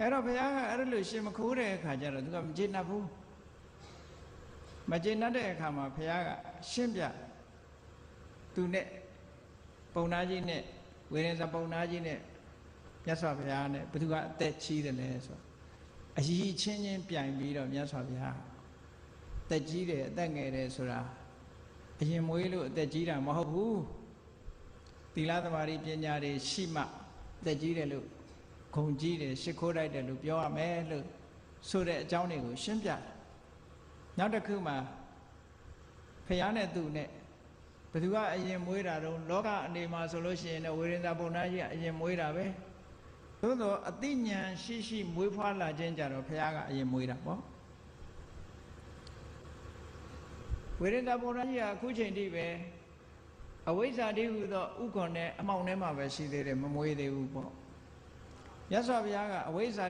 အဲ့တော့ဘုရားကအဲ့ဒါလို့ရှင်မခိုးတဲ့အခါကျတော့သူကမကျေနပ်ဘူးမကျေနပ်တဲ့အခါမှာဘုရားကရှင်းပြသူနဲ့ပုံနာကြီးနဲ့ဝေရင်စပုံနာကြီးနဲ့မြတ်စွာဘုရားနဲ့ဘသူကအသက်ကြီးတယ်လဲဆိုတော့အကြီးချင်းချင်းပြိုင်ပြီးတော့မြတ်စွာဘုရားတက်ကြီးတယ်အသက်ငယ်တယ်ဆိုတာအရင်မွေးလို့အသက်ကြီးတာမဟုတ်ဘူးသီလသမารိပညာတွေရှိမှအသက်ကြီးတယ်လို့ ဂုံကြီးတယ်ရှ िख ိုးလိုက်တယ်လို့ပြောရမယ်လို့ဆိုတဲ့အကြောင်းတွေကိုရှင်းပြတယ်နောက်တစ်ခုမှဖះနဲ့သူနဲ့ဘသူကအရင်မွေးတာတော့လောကအနေမှာဆိုလို့ရှိရင်တော့ဝေရင်သာပုံနာကြီးကအရင်မွေးတာပဲသို့တော့အသိဉာဏ်ရှိရှိမွေးဖွားလာခြင်းကြတော့ဖះကအရင်မွေးတာပေါ့ဝေရင်သာပုံနာကြီးကအခုချိန်ထိပဲအဝိဇ္ဇာတိဟုသောဥက္ကွန်နဲ့အမောင်ထဲမှာပဲရှိသေးတယ်မမွေးသေးဘူးပေါ့ မြတ်စွာဘုရားကအဝိဇ္ဇာ